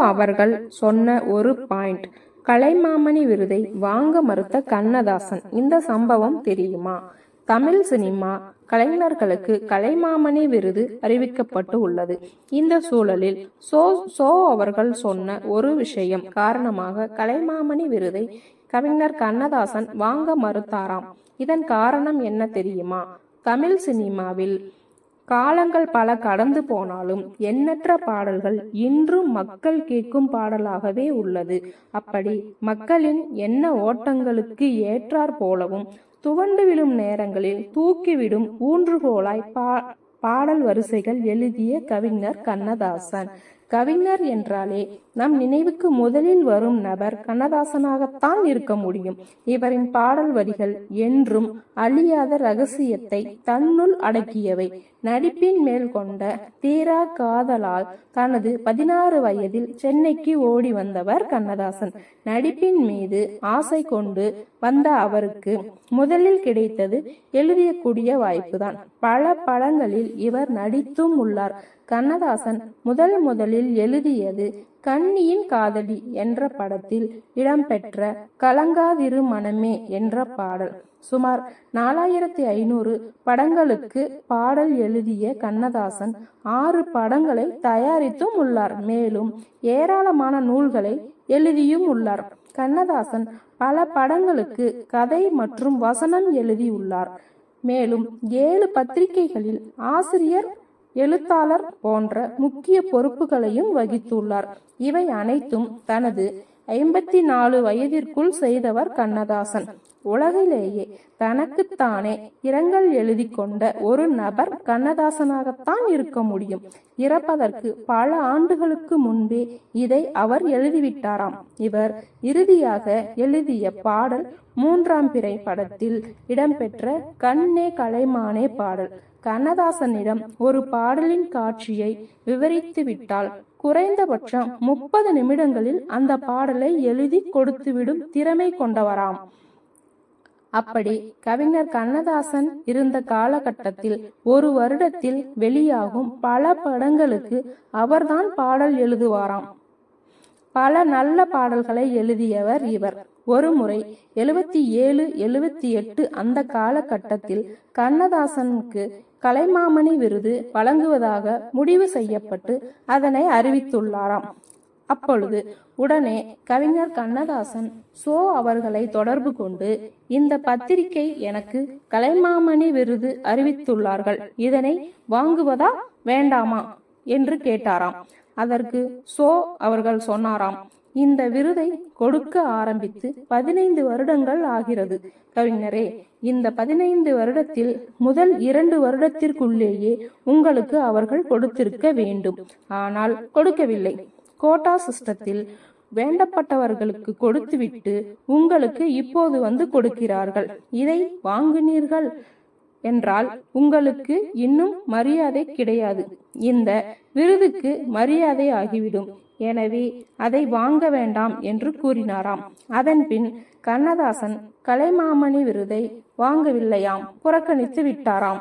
அவர்கள் சொன்ன ஒரு பாயிண்ட். கலைமாமணி விருதை வாங்க மறுத்த கண்ணதாசன். இந்த சம்பவம் தெரியுமா? தமிழ் சினிமா கலைஞர்களுக்கு கலைமாமணி விருது அறிவிக்கப்பட்டு உள்ளது. இந்த சூழலில் சோ சோ அவர்கள் சொன்ன ஒரு விஷயம் காரணமாக கலைமாமணி விருதை கவிஞர் கண்ணதாசன் வாங்க மறுத்தாராம். இதன் காரணம் என்ன தெரியுமா? தமிழ் சினிமாவில் காலங்கள் பல கடந்து போனாலும் எண்ணற்ற பாடல்கள் இன்றும் மக்கள் கேட்கும் பாடலாகவே உள்ளது. அப்படி மக்களின் எண்ண ஓட்டங்களுக்கு ஏற்றாற் போலவும் துவண்டு விழும் நேரங்களில் தூக்கிவிடும் ஊன்றுகோலாய் பா பாடல் வரிசைகள் எழுதிய கவிஞர் கண்ணதாசன். கவிஞர் என்றாலே நம் நினைவுக்கு முதலில் வரும் நபர் கண்ணதாசனாகத்தான் இருக்க முடியும். இவரின் பாடல் வரிகள் என்றும் அழியாத ரகசியத்தை தன்னுள் அடக்கியவை. நடிப்பின் மேல் கொண்ட தீரா காதலால் தனது பதினாறு வயதில் சென்னைக்கு ஓடி வந்தவர் கண்ணதாசன். நடிப்பின் மீது ஆசை கொண்டு வந்த அவருக்கு முதலில் கிடைத்தது எழுதியக்கூடிய வாய்ப்புதான். பல படங்களில் இவர் நடித்தும் உள்ளார். கண்ணதாசன் முதல் முதலில் எழுதியது கண்ணியின் காதலி என்ற படத்தில் இடம்பெற்ற கலங்காதிரு மனமே என்ற பாடல். சுமார் நாலாயிரத்தி ஐநூறு படங்களுக்கு பாடல் எழுதிய கண்ணதாசன் ஆறு படங்களை தயாரித்தும் உள்ளார். மேலும் ஏராளமான நூல்களை எழுதியும் உள்ளார். கண்ணதாசன் பல படங்களுக்கு கதை மற்றும் வசனம் எழுதியுள்ளார். மேலும் ஏழு பத்திரிகைகளில் ஆசிரியர் எழுத்தாளர் போன்ற முக்கிய பொறுப்புகளையும் வகித்துள்ளார். இவை அனைத்தும் தனது ஐம்பத்தி நாலு வயதிற்குள் செய்தவர் கண்ணதாசன். உலகிலேயே தனக்குத்தானே இரங்கல் எழுதி கொண்ட ஒரு நபர் கண்ணதாசனாகத்தான் இருக்க முடியும். இறப்பதற்கு பல ஆண்டுகளுக்கு முன்பே இதை அவர் எழுதிவிட்டாராம். இவர் இறுதியாக எழுதிய பாடல் மூன்றாம் பிறை படத்தில் இடம்பெற்ற கண்ணே கலைமானே பாடல். கண்ணதாசனிடம் ஒரு பாடலின் காட்சியை விவரித்துவிட்டால் குறைந்தபட்சம் முப்பது நிமிடங்களில் அந்த பாடலை எழுதி கொடுத்துவிடும் திறமை கொண்டவராம். அப்படி கவிஞர் கண்ணதாசன் இருந்த காலகட்டத்தில் ஒரு வருடத்தில் வெளியாகும் பல படங்களுக்கு அவர்தான் பாடல் எழுதுவாராம். பல நல்ல பாடல்களை எழுதியவர் இவர். ஒருமுறை எழுபத்தி ஏழு எழுபத்தி எட்டு அந்த காலகட்டத்தில் கண்ணதாசனுக்கு கலைமாமணி விருது வழங்குவதாக முடிவு செய்யப்பட்டு அதனை அறிவித்துள்ளாராம். அப்பொழுது உடனே கவிஞர் கண்ணதாசன் சோ அவர்களை தொடர்பு கொண்டு இந்த பத்திரிகை எனக்கு கலைமாமணி விருது அறிவித்துள்ளார்கள். இதனை வாங்குவதா வேண்டாமா? என்று கேட்டாராம். அதற்கு சோ அவர்கள் சொன்னாராம் இந்த விருதை கொடுக்க ஆரம்பித்து பதினைந்து வருடங்கள் ஆகிறது. கவிஞரே இந்த பதினைந்து வருடத்தில் முதல் இரண்டு வருடத்திற்குள்ளேயே உங்களுக்கு அவர்கள் கொடுத்திருக்க வேண்டும். ஆனால் கொடுக்கவில்லை. கோட்டா சிஸ்டத்தில் வேண்டப்பட்டவர்களுக்கு கொடுத்துவிட்டு உங்களுக்கு இப்போது வந்து கொடுக்கிறார்கள். இதை வாங்கினீர்கள்? என்றால் உங்களுக்கு இன்னும் மரியாதை கிடையாது. இந்த விருதுக்கு மரியாதை ஆகிவிடும். எனவே அதை வாங்க வேண்டாம் என்று கூறினாராம். அதன் பின் கண்ணதாசன் கலைமாமணி விருதை வாங்கவில்லையாம் புறக்கணித்து விட்டாராம்.